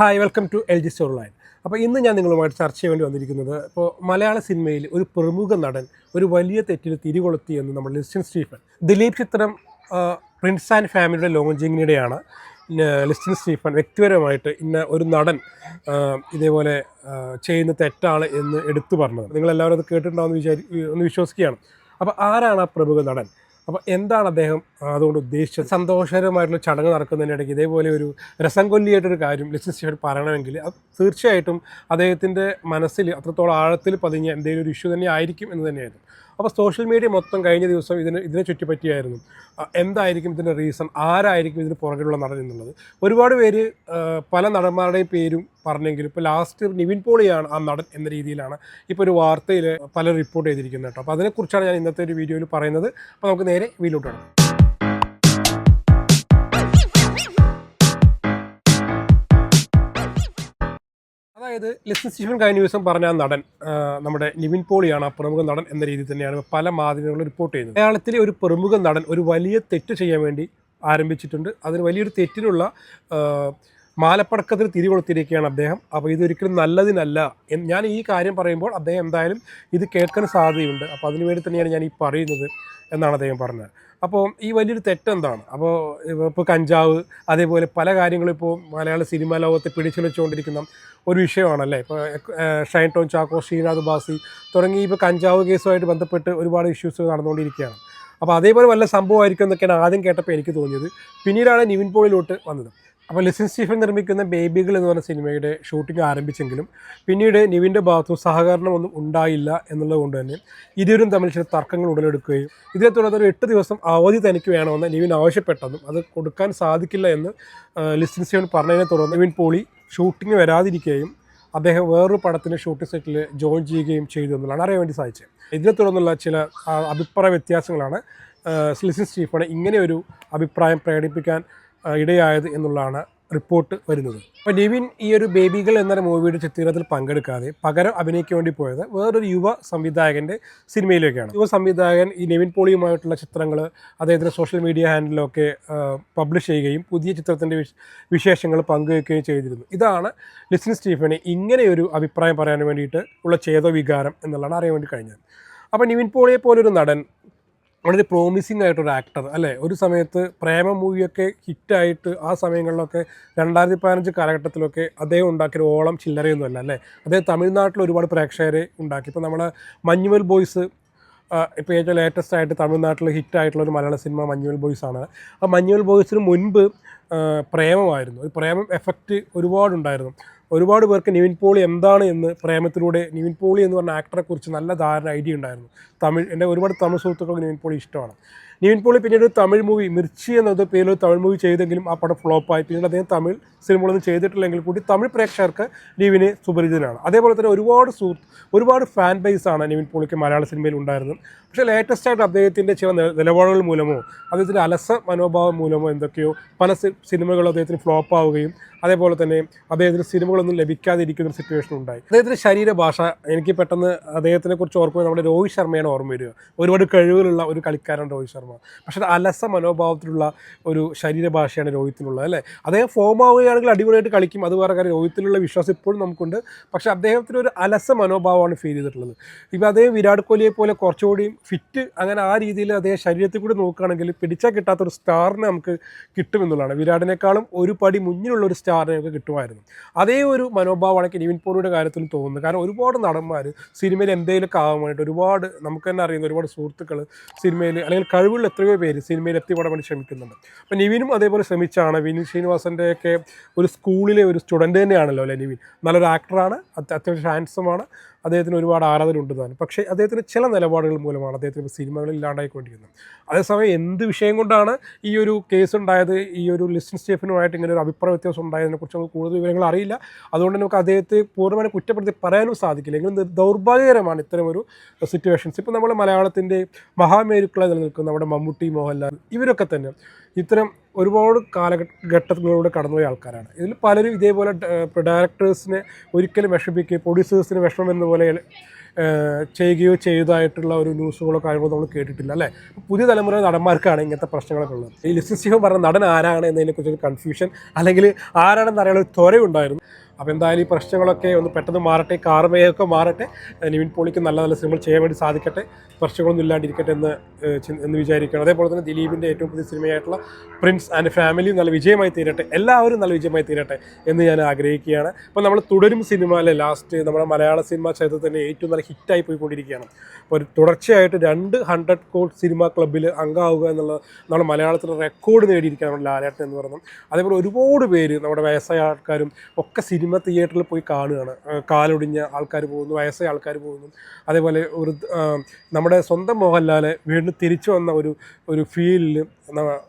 Hi welcome to L G store line അപ്പോൾ ഇന്ന് ഞാൻ നിങ്ങളുമായിട്ട് ചർച്ച ചെയ്യാൻ വേണ്ടി വന്നിരിക്കുന്നത് ഇപ്പോൾ മലയാള സിനിമയിൽ ഒരു പ്രമുഖ നടൻ ഒരു വലിയ തെറ്റിന് തിരികൊളുത്തി എന്ന് നമ്മൾ ലിസ്റ്റൻ സ്റ്റീഫൻ. ദിലീപ് ചിത്രം പ്രിൻസ് ആൻഡ് ഫാമിലിയുടെ ലോഞ്ചിങ്ങിനിടെയാണ് ലിസ്റ്റൻ സ്റ്റീഫൻ വ്യക്തിപരമായിട്ട് ഇന്ന ഒരു നടൻ ഇതേപോലെ ചെയ്യുന്ന തെറ്റാണ് എന്ന് എടുത്തു പറഞ്ഞത്. നിങ്ങളെല്ലാവരും അത് കേട്ടിട്ടുണ്ടാവുമെന്ന് വിചാരി ഒന്ന് വിശ്വസിക്കുകയാണ്. അപ്പോൾ ആരാണ് ആ പ്രമുഖ നടൻ? അപ്പോൾ എന്താണ് അദ്ദേഹം അതുകൊണ്ട് ഉദ്ദേശിച്ചത്? സന്തോഷകരമായിട്ടുള്ള ചടങ്ങ് നടക്കുന്നതിനിടയ്ക്ക് ഇതേപോലെ ഒരു രസം കൊല്ലിയായിട്ടൊരു കാര്യം ലിസ്റ്റൻ സ്റ്റീഫൻ പറയണമെങ്കിൽ അത് തീർച്ചയായിട്ടും അദ്ദേഹത്തിന്റെ മനസ്സിൽ അത്രത്തോളം ആഴത്തിൽ പതിഞ്ഞ എന്തെങ്കിലും ഒരു ഇഷ്യൂ തന്നെ ആയിരിക്കും എന്ന് തന്നെയായിരുന്നു. അപ്പോൾ സോഷ്യൽ മീഡിയ മൊത്തം കഴിഞ്ഞ ദിവസം ഇതിന് ഇതിനെ ചുറ്റിപ്പറ്റിയായിരുന്നു. എന്തായിരിക്കും ഇതിന്റെ റീസൺ ആരായിരിക്കും ഇതിന് പുറകിലുള്ള നടൻ എന്നുള്ളത്? ഒരുപാട് പേര് പല നടന്മാരുടെയും പേരും പറഞ്ഞെങ്കിലും ഇപ്പോൾ ലാസ്റ്റ് നിവിൻ പോളിയാണ് ആ നടൻ എന്ന രീതിയിലാണ് ഇപ്പോൾ ഒരു വാർത്തയിൽ പല റിപ്പോർട്ട് ചെയ്തിരിക്കുന്നത് കേട്ടോ. അപ്പോൾ അതിനെക്കുറിച്ചാണ് ഞാൻ ഇന്നത്തെ ഒരു വീഡിയോയിൽ പറയുന്നത്. അപ്പോൾ നമുക്ക് നേരെ വീട്ടിലോട്ട് അതായത് ലിസൺ സ്റ്റീഫൻ കഴിഞ്ഞ ദിവസം പറഞ്ഞ നടൻ നമ്മുടെ നിവിൻ പോളിയാണ് ആ പ്രമുഖ നടൻ എന്ന രീതിയിൽ തന്നെയാണ് പല മാധ്യമങ്ങളും റിപ്പോർട്ട് ചെയ്യുന്നത്. മലയാളത്തിലെ ഒരു പ്രമുഖ നടൻ ഒരു വലിയ തെറ്റ് ചെയ്യാൻ വേണ്ടി ആരംഭിച്ചിട്ടുണ്ട്. അതിന് വലിയൊരു തെറ്റിനുള്ള മാലപ്പടക്കത്തിന് മാലപ്പടക്കത്തിൽ തിരികൊളുത്തിരിക്കുകയാണ് അദ്ദേഹം. അപ്പോൾ ഇതൊരിക്കലും നല്ലതിനല്ല ഞാൻ ഈ കാര്യം പറയുമ്പോൾ അദ്ദേഹം എന്തായാലും ഇത് കേൾക്കാൻ സാധ്യതയുണ്ട്. അപ്പോൾ അതിനുവേണ്ടി തന്നെയാണ് ഞാൻ ഈ പറയുന്നത് എന്നാണ് അദ്ദേഹം പറഞ്ഞത്. അപ്പോൾ ഈ വലിയൊരു തെറ്റെന്താണ്? അപ്പോൾ ഇപ്പോൾ കഞ്ചാവ് അതേപോലെ പല കാര്യങ്ങളും ഇപ്പോൾ മലയാള സിനിമാ ലോകത്തെ പിടിച്ചുലച്ചുകൊണ്ടിരിക്കുന്ന ഒരു വിഷയമാണല്ലേ? ഇപ്പോൾ ഷൈൻ ടോൺ ചാക്കോ ശ്രീനാഥ് ബാസി തുടങ്ങി ഇപ്പോൾ കഞ്ചാവ് കേസുമായിട്ട് ബന്ധപ്പെട്ട് ഒരുപാട് ഇഷ്യൂസ് നടന്നുകൊണ്ടിരിക്കുകയാണ്. അപ്പോൾ അതേപോലെ വല്ല സംഭവമായിരിക്കും എന്നൊക്കെയാണ് ആദ്യം കേട്ടപ്പോൾ എനിക്ക് തോന്നിയത്. പിന്നീടാണ് നിവിൻ പോളിലോട്ട് വന്നത്. അപ്പോൾ ലിസൺ സ്റ്റീഫൻ നിർമ്മിക്കുന്ന ബേബികൾ എന്ന് പറഞ്ഞ സിനിമയുടെ ഷൂട്ടിംഗ് ആരംഭിച്ചെങ്കിലും പിന്നീട് നിവിന്റെ ഭാഗത്തും സഹകരണമൊന്നും ഉണ്ടായില്ല എന്നുള്ളത് കൊണ്ട് തന്നെ ഇരുവരും തമ്മിൽ ചില തർക്കങ്ങൾ ഉടലെടുക്കുകയും ഇതിനെ തുടർന്ന് ഒരു എട്ട് ദിവസം അവധി തനിക്ക് വേണമെന്ന് നിവിൻ ആവശ്യപ്പെട്ടതും അത് കൊടുക്കാൻ സാധിക്കില്ല എന്ന് ലിസിൻ സ്റ്റീഫൻ പറഞ്ഞതിനെ തുടർന്ന് നിവിൻ പോളി ഷൂട്ടിംഗ് വരാതിരിക്കുകയും അദ്ദേഹം വേറൊരു പടത്തിന്റെ ഷൂട്ടിംഗ് സെറ്റിൽ ജോയിൻ ചെയ്യുകയും ചെയ്തു എന്നുള്ളതാണ് അറിയാൻ വേണ്ടി സാധിച്ചത്. ഇതിനെ തുടർന്നുള്ള ചില അഭിപ്രായ വ്യത്യാസങ്ങളാണ് ലിസിൻ സ്റ്റീഫനെ ഇങ്ങനെ ഒരു അഭിപ്രായം പ്രകടിപ്പിക്കാൻ ഇടയായത് എന്നുള്ളതാണ് റിപ്പോർട്ട് വരുന്നത്. അപ്പോൾ നിവിൻ ഈ ഒരു ബേബികൾ എന്ന മൂവിയുടെ ചിത്രീകരണത്തിൽ പങ്കെടുക്കാതെ പകരം അഭിനയിക്കാൻ വേണ്ടി പോയത് വേറൊരു യുവ സംവിധായകന്റെ സിനിമയിലേക്കാണ്. യുവ സംവിധായകൻ ഈ നിവിൻ പോളിയുമായിട്ടുള്ള ചിത്രങ്ങൾ അദ്ദേഹത്തിന്റെ സോഷ്യൽ മീഡിയ ഹാൻഡിലൊക്കെ പബ്ലിഷ് ചെയ്യുകയും പുതിയ ചിത്രത്തിന്റെ വിശ- വിശേഷങ്ങൾ പങ്കുവയ്ക്കുകയും ചെയ്തിരുന്നു. ഇതാണ് ലിസൺ സ്റ്റീഫനെ ഇങ്ങനെയൊരു അഭിപ്രായം പറയാൻ വേണ്ടിയിട്ട് ഉള്ള ചേതോ വികാരം എന്നുള്ളതാണ് അറിയാൻ വേണ്ടി കഴിഞ്ഞത്. അപ്പോൾ നിവിൻ പോളിയെ പോലൊരു നടൻ വളരെ പ്രോമിസിങ് ആയിട്ടൊരു ആക്ടർ അല്ലേ? ഒരു സമയത്ത് പ്രേമ മൂവിയൊക്കെ ഹിറ്റായിട്ട് ആ സമയങ്ങളിലൊക്കെ രണ്ടായിരത്തി പതിനഞ്ച് കാലഘട്ടത്തിലൊക്കെ അദ്ദേഹം ഉണ്ടാക്കിയ ഓളം ചില്ലറയൊന്നും അല്ല അദ്ദേഹം തമിഴ്നാട്ടിൽ ഒരുപാട് പ്രേക്ഷകരെ ഉണ്ടാക്കി. ഇപ്പോൾ നമ്മളെ മഞ്ഞുവൽ ബോയ്സ് ഇപ്പോൾ ഏറ്റവും ലേറ്റസ്റ്റ് ആയിട്ട് തമിഴ്നാട്ടിൽ ഹിറ്റായിട്ടുള്ള ഒരു മലയാള സിനിമ മഞ്ഞുവൽ ബോയ്സ് ആണ്. ആ മഞ്ഞുവൽ ബോയ്സിന് മുൻപ് പ്രേമമായിരുന്നു. ഒരു പ്രേമം എഫക്റ്റ് ഒരുപാടുണ്ടായിരുന്നു. ഒരുപാട് പേർക്ക് നിവിൻ പോളി എന്താണ് എന്ന് പ്രേമത്തിലൂടെ നിവിൻ പോളി എന്ന് പറഞ്ഞ ആക്ടറെ കുറിച്ച് നല്ല ധാരണ ഐഡിയ ഉണ്ടായിരുന്നു. തമിഴ് എന്റെ ഒരുപാട് തമിഴ് സുഹൃത്തുക്കൾക്ക് നിവിൻ പോളി ഇഷ്ടമാണ്. നിവിൻ പോളി പിന്നീട് തമിഴ് മൂവി മിർച്ചി എന്നത് പേരിൽ തമിഴ് മൂവി ചെയ്തെങ്കിലും ആ പടം ഫ്ലോപ്പായി പിന്നീട് അദ്ദേഹം തമിഴ് സിനിമകളൊന്നും ചെയ്തിട്ടില്ലെങ്കിൽ കൂടി തമിഴ് പ്രേക്ഷകർക്ക് നിവിന് സുപരിചിതനാണ്. അതേപോലെ തന്നെ ഒരുപാട് സുഹൃത്ത് ഒരുപാട് ഫാൻ ബേസാണ് നിവിൻ പോളിക്ക് മലയാള സിനിമയിൽ ഉണ്ടായിരുന്നത്. പക്ഷേ ലേറ്റസ്റ്റ് ആയിട്ട് അദ്ദേഹത്തിന്റെ ചില നില- നിലപാടുകൾ മൂലമോ അദ്ദേഹത്തിന്റെ അലസ മനോഭാവം മൂലമോ എന്തൊക്കെയോ പല സിനിമകളും അദ്ദേഹത്തിന് ഫ്ലോപ്പ് ആവുകയും അതേപോലെ തന്നെ അദ്ദേഹത്തിന് സിനിമകളൊന്നും ലഭിക്കാതിരിക്കുന്ന ഒരു സിറ്റുവേഷൻ ഉണ്ടായി. അദ്ദേഹത്തിന്റെ ശരീരഭാഷ എനിക്ക് പെട്ടെന്ന് അദ്ദേഹത്തിനെ കുറിച്ച് ഓർക്കുമ്പോൾ നമ്മുടെ രോഹിത് ശർമ്മയാണ് ഓർമ്മ വരിക. ഒരുപാട് കഴിവുകളുള്ള ഒരു കളിക്കാരൻ രോഹിത് ശർമ്മ. പക്ഷേ അലസ മനോഭാവത്തിലുള്ള ഒരു ശരീരഭാഷയാണ് രോഹിത്തിനുള്ളത് അല്ലേ? അദ്ദേഹം ഫോം ആവുകയാണെങ്കിൽ അടിപൊളിയായിട്ട് കളിക്കും. അത് വേറെ കാര്യം രോഹിത്തിലുള്ള വിശ്വാസം ഇപ്പോഴും നമുക്കുണ്ട്. പക്ഷേ അദ്ദേഹത്തിന് ഒരു അലസ മനോഭാവമാണ് ഫീൽ ചെയ്തിട്ടുള്ളത്. ഇപ്പോൾ അദ്ദേഹം വിരാട് കോഹ്ലിയെ പോലെ കുറച്ചുകൂടി ഫിറ്റ് അങ്ങനെ ആ രീതിയിൽ അദ്ദേഹം ശരീരത്തിൽ കൂടി നോക്കുകയാണെങ്കിൽ പിടിച്ചാൽ കിട്ടാത്ത ഒരു സ്റ്റാറിനെ നമുക്ക് കിട്ടുമെന്നുള്ളതാണ്. വിരാടിനേക്കാളും ഒരു പടി മുന്നിലുള്ള ഒരു സ്റ്റാറിനെ നമുക്ക് കിട്ടുമായിരുന്നു. അതേ ഒരു മനോഭാവമാണ് നിവിൻ പോളിയുടെ കാര്യത്തിൽ തോന്നുന്നത് കാരണം ഒരുപാട് നടന്മാർ സിനിമയിൽ എന്തെങ്കിലുമൊക്കെ ആവാൻ വേണ്ടിയിട്ട് ഒരുപാട് നമുക്ക് തന്നെ അറിയുന്ന ഒരുപാട് സുഹൃത്തുക്കൾ സിനിമയിൽ അല്ലെങ്കിൽ കഴിവുള്ള എത്രയോ പേര് സിനിമയിൽ എത്തി വേണ്ടി ശ്രമിക്കുന്നുണ്ട്. അപ്പം നിവിനും അതേപോലെ ശ്രമിച്ചാണ്. വിനീത് ശ്രീനിവാസന്റെ ഒക്കെ ഒരു സ്കൂളിലെ ഒരു സ്റ്റുഡന്റ് തന്നെയാണല്ലോ അല്ലേ നിവിൻ? നല്ലൊരു ആക്ടറാണ് അത് അത്യാവശ്യം ഹാൻസമാണ് അദ്ദേഹത്തിന് ഒരുപാട് ആരാധന ഉണ്ട് താനും. പക്ഷേ അദ്ദേഹത്തിന് ചില നിലപാടുകൾ മൂലമാണ് അദ്ദേഹത്തിന് സിനിമകളിൽ ഇല്ലാണ്ടായിക്കൊണ്ടിരിക്കുന്നത്. അതേസമയം എന്ത് വിഷയം കൊണ്ടാണ് ഈ ഒരു കേസ് ഉണ്ടായത്? ഈ ഒരു ലിസ്റ്റൻ സ്റ്റേഫനുമായിട്ട് ഇങ്ങനെ ഒരു അഭിപ്രായ വ്യത്യാസം ഉണ്ടായതിനെക്കുറിച്ച് നമുക്ക് കൂടുതൽ വിവരങ്ങൾ അറിയില്ല. അതുകൊണ്ട് നമുക്ക് അദ്ദേഹത്തെ പൂർണമായും കുറ്റപ്പെടുത്തി പറയാനും സാധിക്കില്ല. എങ്കിലും ദൗർഭാഗ്യകരമാണ് ഇത്തരം ഒരു സിറ്റുവേഷൻസ് ഇപ്പോൾ നമ്മൾ മലയാളത്തിന്റെ മഹാമേരുക്കളായി നിലനിൽക്കുന്ന നമ്മുടെ മമ്മൂട്ടി മോഹൻലാൽ ഇവരൊക്കെ തന്നെ ഇത്തരം ഒരുപാട് കാലഘട്ടങ്ങളിലൂടെ കടന്നുപോയ ആൾക്കാരാണ്. ഇതിൽ പലരും ഇതേപോലെ ഡയറക്ടേഴ്സിനെ ഒരിക്കലും വിഷമിക്കുകയും പ്രൊഡ്യൂസേഴ്സിന് വിഷമം എന്ന പോലെ ചെയ്യുകയോ ചെയ്തതായിട്ടുള്ള ഒരു ന്യൂസുകളോ കാര്യങ്ങളോ നമ്മൾ കേട്ടിട്ടില്ല അല്ലേ? പുതിയ തലമുറ നടന്മാർക്കാണ് ഇങ്ങനത്തെ പ്രശ്നങ്ങളൊക്കെ ഉള്ളത്. ഈ ലിസ്റ്റ് സിംഹം പറഞ്ഞ നടൻ ആരാണ് എന്നതിനെക്കുറിച്ചൊരു കൺഫ്യൂഷൻ അല്ലെങ്കിൽ ആരാണെന്ന് അറിയാനുള്ള ത്വരയുണ്ടായിരുന്നു. അപ്പോൾ എന്തായാലും ഈ പ്രശ്നങ്ങളൊക്കെ ഒന്ന് പെട്ടെന്ന് മാറട്ടെ കാർമേയൊക്കെ മാറട്ടെ. നിവിൻ പോളിക്ക് നല്ല നല്ല സിനിമകൾ ചെയ്യാൻ വേണ്ടി സാധിക്കട്ടെ. പ്രശ്നങ്ങളൊന്നും ഇല്ലാണ്ടിരിക്കട്ടെ എന്ന് എന്ന് വിചാരിക്കുകയാണ്. അതേപോലെ തന്നെ ദിലീപിന്റെ ഏറ്റവും പുതിയ സിനിമയായിട്ടുള്ള പ്രിൻസ് ആൻഡ് ഫാമിലി നല്ല വിജയമായി തീരട്ടെ. എല്ലാവരും നല്ല വിജയമായി തീരട്ടെ എന്ന് ഞാൻ ആഗ്രഹിക്കുകയാണ്. അപ്പോൾ നമ്മൾ തുടരും സിനിമ അല്ലെ ലാസ്റ്റ് നമ്മുടെ മലയാള സിനിമ ചരിത്രത്തിന്റെ ഏറ്റവും നല്ല ഹിറ്റായി പോയിക്കൊണ്ടിരിക്കുകയാണ്. അപ്പോൾ ഒരു തുടർച്ചയായിട്ട് രണ്ട് ഹൺഡ്രഡ് കോൾ സിനിമ ക്ലബ്ബിൽ അംഗമാവുക എന്നുള്ളത് നമ്മുടെ മലയാളത്തിൽ റെക്കോർഡ് നേടിയിരിക്കുകയാണ് ലാലേട്ടൻ എന്ന് പറയുന്നത്. അതേപോലെ ഒരുപാട് പേര് നമ്മുടെ വയസ്സായ ആൾക്കാരും ഒക്കെ സിനിമ തിയേറ്ററിൽ പോയി കാണുകയാണ്. കാലൊടിഞ്ഞ ആൾക്കാർ പോകുന്നു വയസ്സായ ആൾക്കാർ പോകുന്നു. അതേപോലെ ഒരു നമ്മുടെ സ്വന്തം മോഹൻലാലെ വീണ്ടും തിരിച്ചു വന്ന ഒരു ഒരു ഫീലിൽ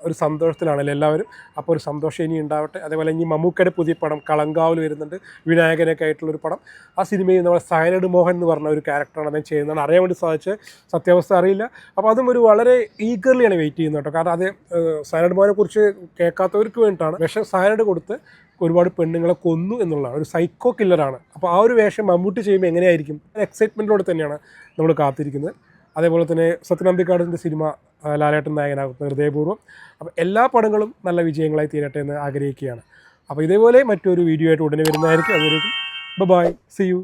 ഒരു സന്തോഷത്തിലാണല്ലോ എല്ലാവരും? അപ്പോൾ ഒരു സന്തോഷം ഇനി ഉണ്ടാവട്ടെ. അതേപോലെ ഇനി മമ്മൂക്കയുടെ പുതിയ പടം കളങ്കാവിൽ വരുന്നുണ്ട്. വിനായകനൊക്കെ ആയിട്ടുള്ള ഒരു പടം. ആ സിനിമയിൽ നമ്മുടെ സയനഡ് മോഹൻ എന്ന് പറഞ്ഞ ഒരു ക്യാരക്ടറാണ് അദ്ദേഹം ചെയ്യുന്നതാണ്. അറിയാൻ വേണ്ടി സാധിച്ച് സത്യാവസ്ഥ അറിയില്ല. അപ്പോൾ അതും ഒരു വളരെ ഈഗർലിയാണ് വെയിറ്റ് ചെയ്യുന്നത് കേട്ടോ. കാരണം അത് സയനഡ് മോഹനെ കുറിച്ച് കേൾക്കാത്തവർക്ക് വേണ്ടിയിട്ടാണ്. പക്ഷേ സയനഡ് കൊടുത്ത് ഒരുപാട് പെണ്ണുങ്ങളെ കൊന്നു എന്നുള്ളതാണ്. ഒരു സൈക്കോ കില്ലറാണ് അപ്പോൾ ആ ഒരു വേഷം മമ്മൂട്ടി ചെയ്യുമ്പോൾ എങ്ങനെയായിരിക്കും? എക്സൈറ്റ്മെന്റോടെ തന്നെയാണ് നമ്മൾ കാത്തിരിക്കുന്നത്. അതേപോലെ തന്നെ സത്യനന്ദിക്കാടിന്റെ സിനിമ ലാലേട്ടൻ നായകനാകുന്ന ഹൃദയപൂർവം. അപ്പോൾ എല്ലാ പടങ്ങളും നല്ല വിജയങ്ങളായി തീരട്ടെ എന്ന് ആഗ്രഹിക്കുകയാണ്. അപ്പോൾ ഇതേപോലെ മറ്റൊരു വീഡിയോ ആയിട്ട് ഉടനെ വരുന്നതായിരിക്കും. അതുവരേക്കും ബൈ സി യു